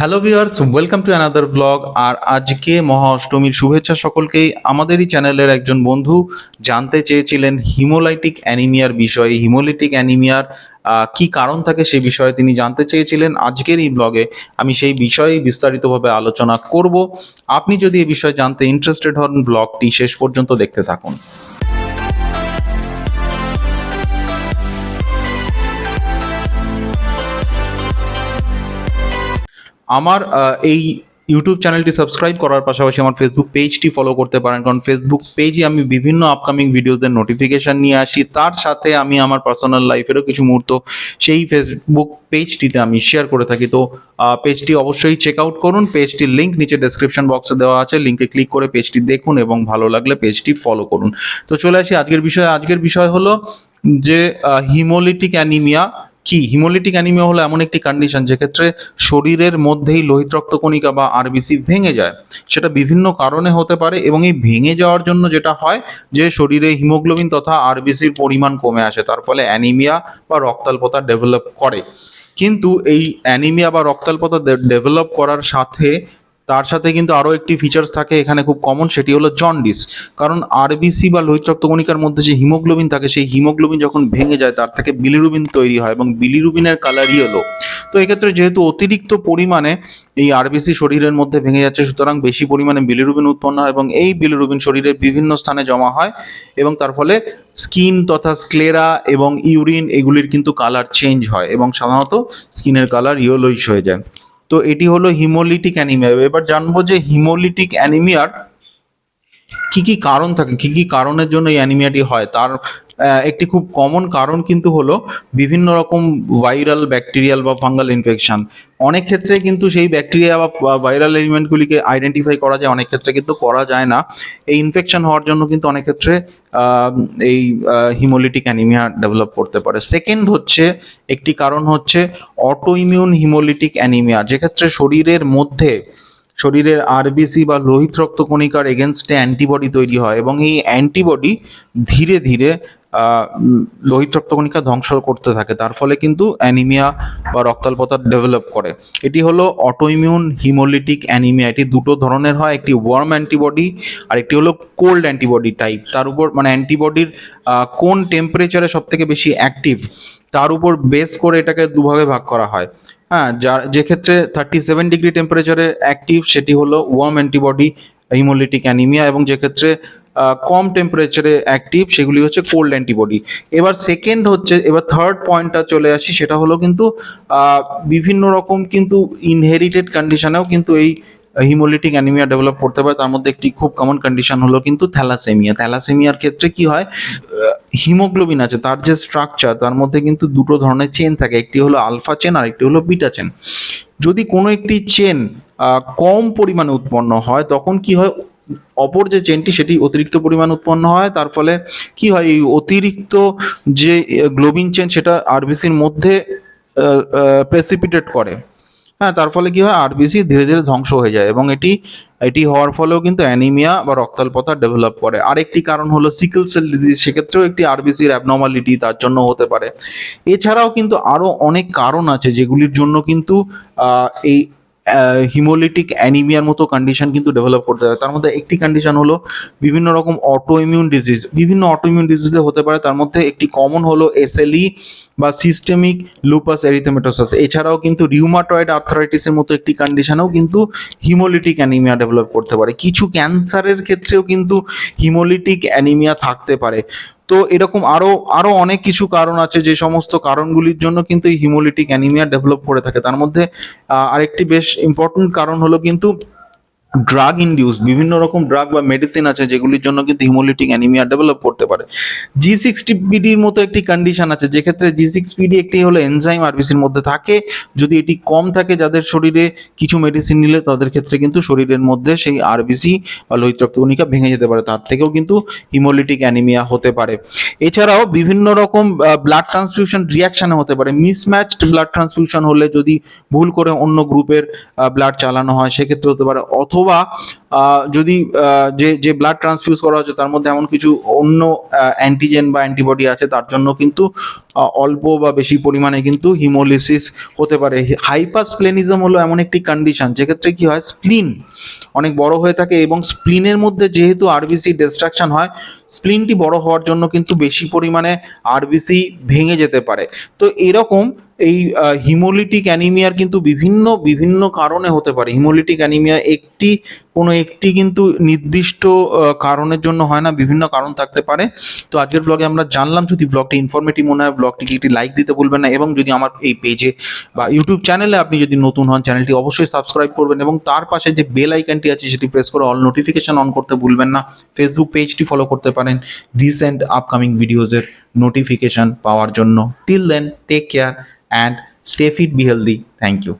Hello viewers welcome to another blog আর আজকে মহা অষ্টমীর শুভেচ্ছা সকলকেই আমাদেরই চ্যানেলের একজন বন্ধু জানতে চেয়েছিলেন হিমোলাইটিক অ্যানিমিয়ার বিষয়ে। হিমোলাইটিক অ্যানিমিয়ার কি কারণ থাকে সেই বিষয়ে তিনি জানতে চেয়েছিলেন আজকের এই ব্লগে আমি সেই বিষয়ে বিস্তারিতভাবে আলোচনা করব। আপনি যদি এই বিষয়ে জানতে ইন্টারেস্টেড হন ব্লগটি শেষ পর্যন্ত দেখতে থাকুন। আমার এই ইউটিউব চ্যানেলটি সাবস্ক্রাইব করার পাশাপাশি আমার ফেসবুক পেজটি ফলো করতে পারেন। কারণ ফেসবুক পেজে আমি বিভিন্ন আপকামিং ভিডিওদের নোটিফিকেশন নিয়ে আসি। তার সাথে আমি আমার পার্সোনাল লাইফেরও কিছু মুহূর্ত সেই ফেসবুক পেজটিতে আমি শেয়ার করে থাকি। তো পেজটি অবশ্যই চেক আউট করুন। পেজটির লিঙ্ক নিচে ডেসক্রিপশন বক্সে দেওয়া আছে। লিঙ্কে ক্লিক করে পেজটি দেখুন এবং ভালো লাগলে পেজটি ফলো করুন। তো চলে আসি আজকের বিষয়ে। আজকের বিষয় হলো যে হিমোলিটিক অ্যানিমিয়া কি? হিমোলিটিক অ্যানিমিয়া হলো এমন একটি কন্ডিশন যেক্ষেত্রে শরীরের মধ্যেই লোহিত রক্তকণিকা বা আরবিসি ভেঙে যায়। সেটা বিভিন্ন কারণে হতে পারে এবং এই ভেঙে যাওয়ার জন্য যেটা হয় যে শরীরে হিমোগ্লোবিন তথা আরবিসির পরিমাণ কমে আসে, তার ফলে অ্যানিমিয়া বা রক্তাল্পতা ডেভেলপ করে। কিন্তু এই অ্যানিমিয়া বা রক্তাল্পতা ডেভেলপ করার সাথে তার সাথে কিন্তু আরও একটি ফিচার্স থাকে এখানে খুব কমন সেটি হলো জন্ডিস কারণ আরবিসি বা লোহিত রক্তকণিকার মধ্যে যে হিমোগ্লোবিন থাকে, সেই হিমোগ্লোবিন যখন ভেঙে যায়, তার থেকে বিলিরুবিন তৈরি হয় এবং বিলিরুবিনের কালার ইয়েলো তো এক্ষেত্রে যেহেতু অতিরিক্ত পরিমাণে এই আরবিসি শরীরের মধ্যে ভেঙে যাচ্ছে, সুতরাং বেশি পরিমাণে বিলিরুবিন উৎপন্ন হয় এবং এই বিলিরুবিন শরীরের বিভিন্ন স্থানে জমা হয় এবং তার ফলে স্কিন তথা স্ক্লেরা এবং ইউরিন এগুলির কিন্তু কালার চেঞ্জ হয় এবং সাধারণত স্কিনের কালার ইয়েলোইশ হয়ে যায়। তো এটি হলো হিমোলিটিক অ্যানিমিয়া। এবার জানব যে হিমোলিটিক অ্যানিমিয়ার কি কি কারণ থাকে, কি কি কারণের জন্য এই অ্যানিমিয়াটি হয়। তার একটি খুব কমন কারণ কিন্তু হলো বিভিন্ন রকম ভাইরাল ব্যাকটেরিয়াল বা ফাঙ্গাল ইনফেকশন অনেক ক্ষেত্রে কিন্তু সেই ব্যাকটেরিয়া বা ভাইরাল এলিমেন্টগুলিকে আইডেন্টিফাই করা যায়, অনেক ক্ষেত্রে কিন্তু করা যায় না। এই ইনফেকশন হওয়ার জন্য কিন্তু অনেক ক্ষেত্রে এই হিমোলিটিক অ্যানিমিয়া ডেভেলপ করতে পারে। সেকেন্ড হচ্ছে, একটি কারণ হচ্ছে অটো ইমিউন হিমোলিটিক অ্যানিমিয়া যেক্ষেত্রে শরীরের মধ্যে, শরীরের আরবিসি বা লোহিত রক্তকণিকার এগেনস্টে অ্যান্টিবডি তৈরি হয় এবং এই অ্যান্টিবডি ধীরে ধীরে লোহিত রক্তকণিকা ধ্বংস করতে থাকে। তার ফলে কিন্তু অ্যানিমিয়া বা রক্তাল্পতা ডেভেলপ করে। এটি হলো অটোইমিউন হিমোলিটিক অ্যানিমিয়া এটি দুটো ধরনের হয়, একটি ওয়ার্ম অ্যান্টিবডি আর একটি হলো কোল্ড অ্যান্টিবডি টাইপ তার উপর মানে অ্যান্টিবডির কোন টেম্পারেচারে সব থেকে বেশি অ্যাক্টিভ তার উপর বেস করে এটাকে দুভাগে ভাগ করা হয়। হ্যাঁ যার যে ক্ষেত্রে থার্টি সেভেন ডিগ্রি টেম্পারেচারে অ্যাক্টিভ সেটি হলো ওয়ার্ম অ্যান্টিবডি হিমোলিটিক অ্যানিমিয়া এবং যে ক্ষেত্রে কম টেম্পারেচারে অ্যাক্টিভ সেগুলি হচ্ছে কোল্ড অ্যান্টিবডি এবার সেকেন্ড হচ্ছে, এবার থার্ড পয়েন্টটা চলে আসি, সেটা হলো কিন্তু বিভিন্ন রকম কিন্তু ইনহেরিটেড কন্ডিশনেও কিন্তু এই হিমোলিটিক অ্যানিমিয়া ডেভেলপ করতে পারে। তার মধ্যে একটি খুব কমন কন্ডিশন হলো কিন্তু থ্যালাসেমিয়া থ্যালাসেমিয়ার ক্ষেত্রে কি হয়? হিমোগ্লোবিন আছে, তার যে স্ট্রাকচার তার মধ্যে কিন্তু দুটো ধরনের চেন থাকে। একটি হলো আলফা চেন আর একটি হলো বিটা চেন যদি কোনো একটি চেন কম পরিমাণে উৎপন্ন হয়, তখন কি হয়? অপর যে চেনটি সেটি অতিরিক্ত পরিমাণ উৎপন্ন হয়। তার ফলে কি হয়, এই অতিরিক্ত যে গ্লোবিন চেন সেটা আরবিসির মধ্যে প্রেসিপিটেট করে। হ্যাঁ তার ফলে কি হয় আরবিসি ধীরে ধীরে ধ্বংস হয়ে যায় এবং এটি এটি হওয়ার ফলেও কিন্তু অ্যানিমিয়া বা রক্তাল্পতা ডেভেলপ করে। আরেকটি কারণ হলো সিকেল সেল ডিজিজ সেক্ষেত্রেও একটি আরবিসির অ্যাবনর্মালিটি তার জন্য হতে পারে। এছাড়াও কিন্তু আরও অনেক কারণ আছে যেগুলির জন্য কিন্তু এই হিমোলিটিক অ্যানিমিয়ার মতো কন্ডিশন কিন্তু ডেভেলপ করতে পারে। তার মধ্যে একটি কন্ডিশন হলো বিভিন্ন রকম অটো ইমিউন ডিজিজ বিভিন্ন অটো ইমিউন ডিজিজে হতে পারে, তার মধ্যে একটি কমন হলো এসএলই বা সিস্টেমিক লুপাস এরিথেমেটোসাস এছাড়াও কিন্তু রিউমাটয়েড আর্থ্রাইটিসের মতো একটি কন্ডিশনেও কিন্তু হিমোলিটিক অ্যানিমিয়া ডেভেলপ করতে পারে। কিছু ক্যান্সারের ক্ষেত্রেও কিন্তু হিমোলিটিক অ্যানিমিয়া থাকতে পারে। তো এরকম আরও আরও অনেক কিছু কারণ আছে যে সমস্ত কারণগুলির জন্য কিন্তু এই হিমোলিটিক অ্যানিমিয়া ডেভেলপ করে থাকে। তার মধ্যে আরেকটি বেশ ইম্পর্টেন্ট কারণ হলো কিন্তু ড্রাগ ইন্ডিউস বিভিন্ন রকম ড্রাগ বা মেডিসিন আছে যেগুলির জন্য কিন্তু হিমোলিটিক অ্যানিমিয়া ডেভেলপ করতে পারে। জি সিক্সটি পিডির মতো একটি কন্ডিশন আছে, যেক্ষেত্রে জি সিক্স পিডি একটি হলো এনজাইম আরবিসির মধ্যে থাকে। যদি এটি কম থাকে যাদের শরীরে কিছু মেডিসিন নিলে, তাদের ক্ষেত্রে কিন্তু শরীরের মধ্যে সেই আরবিসি বা লোহিত রক্তকণিকা ভেঙে যেতে পারে। তার থেকেও কিন্তু হিমোলিটিক অ্যানিমিয়া হতে পারে। এছাড়াও বিভিন্ন রকম ব্লাড ট্রান্সফিউশন রিয়াকশানে হতে পারে। মিসম্যাচড ব্লাড ট্রান্সফিউশন হলে যদি ভুল করে অন্য গ্রুপের ব্লাড চালানো হয়, সেক্ষেত্রে হতে পারে। অথবা অথবা যদি যে যে ব্লাড ট্রান্সফিউজ করা হচ্ছে, তার মধ্যে এমন কিছু অন্য অ্যান্টিজেন বা অ্যান্টিবডি আছে, তার জন্য কিন্তু অল্প বা বেশি পরিমাণে কিন্তু হিমোলিসিস হতে পারে। হাইপারস্প্লেনিজম হলো এমন একটি কন্ডিশন যেক্ষেত্রে কি হয় স্প্লিন অনেক বড় হয়ে থাকে এবং স্প্লিনের মধ্যে যেহেতু আরবিসি ডিস্ট্রাকশন হয়, স্প্লিনটি বড় হওয়ার জন্য কিন্তু বেশি পরিমাণে আরবিসি ভেঙে যেতে পারে। তো এরকম এই হিমোলিটিক অ্যানিমিয়ার কিন্তু বিভিন্ন বিভিন্ন কারণে হতে পারে। হিমোলিটিক অ্যানিমিয়া একটি কোনো একটি কিন্তু নির্দিষ্ট কারণের জন্য হয় না, বিভিন্ন কারণ থাকতে পারে। তো আজকের ব্লগে আমরা জানলাম, যদি ব্লগটি ইনফরমেটিভ মনে হয় ব্লগটিকে একটি লাইক দিতে ভুলবেন না এবং যদি আমার এই পেজে বা ইউটিউব চ্যানেলে আপনি যদি নতুন হন চ্যানেলটি অবশ্যই সাবস্ক্রাইব করবেন এবং তার পাশে যে বেল আইকনটি আছে, সেটি প্রেস করে অল নোটিফিকেশন অন করতে ভুলবেন না। ফেসবুক পেজটি ফলো করতে পারেন রিসেন্ট আপকামিং ভিডিওজের নোটিফিকেশন পাওয়ার জন্য। Till then take care and stay fit be healthy thank you